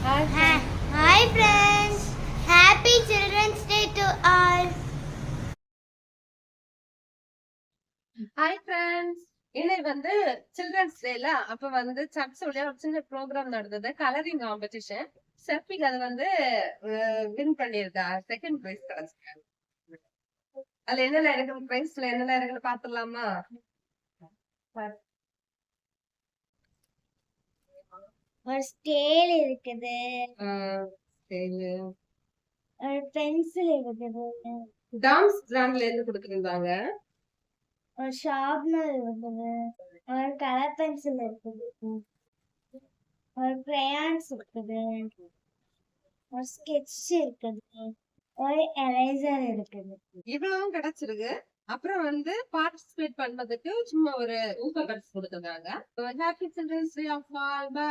Hi friends, happy Children's Day to all. Hi friends இன்னைக்கு வந்து children's டேல அப்ப வந்து சர்ச்சோட ஒரு சின்ன ப்ரோக்ராம் நடந்தது கலரிங் காம்படிஷன் செஃபிக் அது வந்து வின் பண்ணியிருக்கா. செகண்ட் பிரைஸ் கிடைச்சிருக்காங்க அதுல என்னென்ன இருக்கு? பிரைஸ்ல என்னென்ன இருக்குன்னு பாத்துடலாமா ஒரு ஸ்கேல் இருக்குது. ஒரு பென்சில் இருக்குது. டாம்ஸ் பிராண்ட்ல இருந்து கொடுத்துருந்தாங்க? ஒரு ஷார்ப்னர் இருக்குது. ஒரு கலர் பென்சில் இருக்குது. ஒரு crayons இருக்குது. ஒரு ஸ்கெட்ச் இருக்குது. ஒரு எரேசர் இருக்குது. இவ்வளவும் கிடைச்சிருக்கு. அப்புறம் வந்து பார்ட்டிசிபேட் பண்ணதுக்கு சும்மா ஒரு ஊக்க பரிசு கொடுத்துருக்காங்க happy children's day of all bye